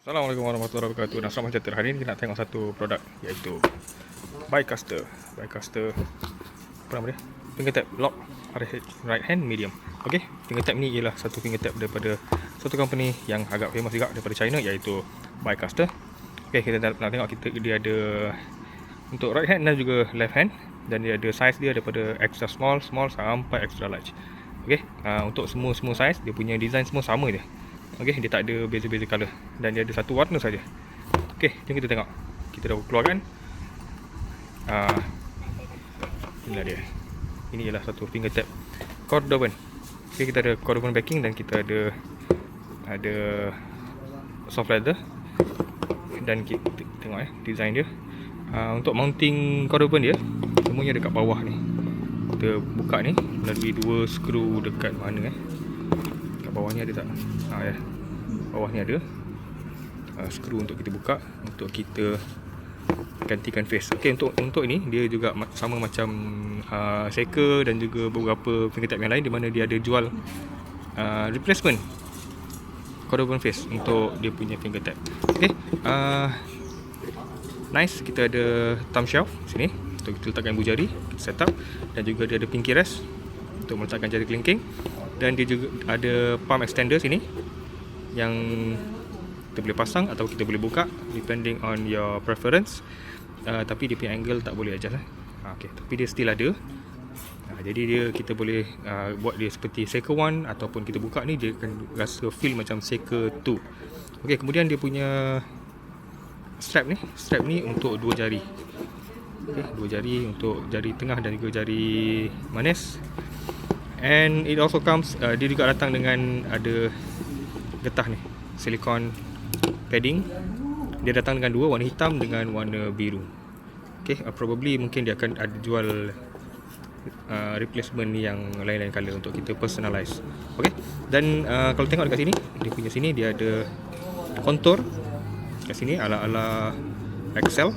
Assalamualaikum warahmatullahi wabarakatuh. Dan selamat sejahtera Hari ini kita nak tengok satu produk Iaitu Bicaster Bicaster Apa nama dia? Fingertip lock RH Right hand medium. Okay Fingertip ni ialah satu fingertip daripada Satu company yang agak famous juga Daripada China Iaitu Bicaster Okay kita nak tengok kita Dia ada Untuk right hand dan juga left hand. Dan dia ada size dia daripada Extra small Small sampai extra large. Okay uh, Untuk semua-semua size Dia punya design semua sama je Okey, dia tak ada beza-beza colour dan dia ada satu warna saja. Okey, jom kita tengok. Kita dah keluarkan. Ah. inilah dia. Ini ialah satu fingertip Cordovan. Okey, kita ada Cordovan backing dan kita ada ada soft leather dan kita tengok eh design dia. Uh, untuk mounting Cordovan dia semuanya dekat bawah ni. Kita buka ni melalui dua skru dekat mana eh kat bawah ni ada tak? Ha ya. Bawah ni ada. Uh, skru untuk kita buka untuk kita gantikan face. Okey untuk untuk ini dia juga ma- sama macam uh, shaker dan juga beberapa fingertip yang lain di mana dia ada jual uh, replacement Cordovan face untuk dia punya fingertip. Okey. Uh, nice kita ada thumb shelf sini untuk kita letakkan ibu jari set up dan juga dia ada pinky rest untuk meletakkan jari kelingking. Dan dia juga ada palm extender sini yang kita boleh pasang atau kita boleh buka depending on your preference. Uh, tapi dia punya angle tak boleh adjust eh. Okay. tapi dia still ada. Ha, jadi dia kita boleh uh, buat dia seperti Seiko 1 ataupun kita buka ni dia akan rasa feel macam Seiko 2 okay, kemudian dia punya strap ni. Strap ni untuk dua jari. Okay, dua jari untuk jari tengah dan juga jari manis And it also comes uh, dia juga datang dengan ada getah ni, silicone padding. Dia datang dengan dua warna hitam dengan warna biru. Okay, uh, probably mungkin dia akan ada jual uh, replacement yang lain-lain color untuk kita personalize. Okay, dan uh, kalau tengok dekat sini, dia punya sini dia ada contour kat sini ala-ala Excel.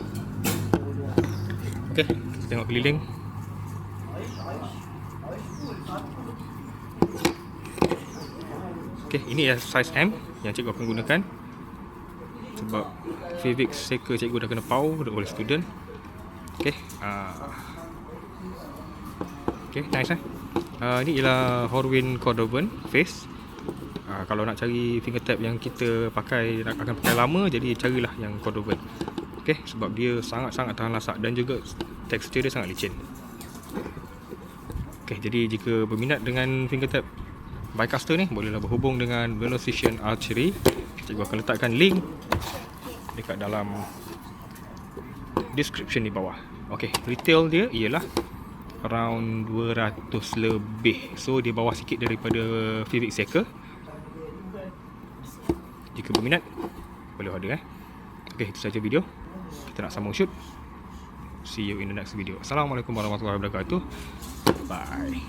Okay, kita tengok keliling. Okay, ini adalah size M yang cikgu akan gunakan sebab physics seeker cikgu dah kena pau oleh student. Okay, uh, okay, nice eh. Uh, ini ialah Horwin Cordovan face. Uh, kalau nak cari fingertip yang kita pakai akan pakai lama jadi carilah yang Cordovan. Okay, sebab dia sangat-sangat tahan lasak dan juga tekstur dia sangat licin. Okay, jadi jika berminat dengan fingertip Bicaster ni bolehlah berhubung dengan Velocition Archery. Cikgu akan letakkan link dekat dalam description di bawah. Okey, retail dia ialah around 200 lebih. So dia bawah sikit daripada Vivic Seeker. Jika berminat boleh order eh. Okey, itu saja video. Kita nak sambung shoot. See you in the next video. Assalamualaikum warahmatullahi wabarakatuh. Bye.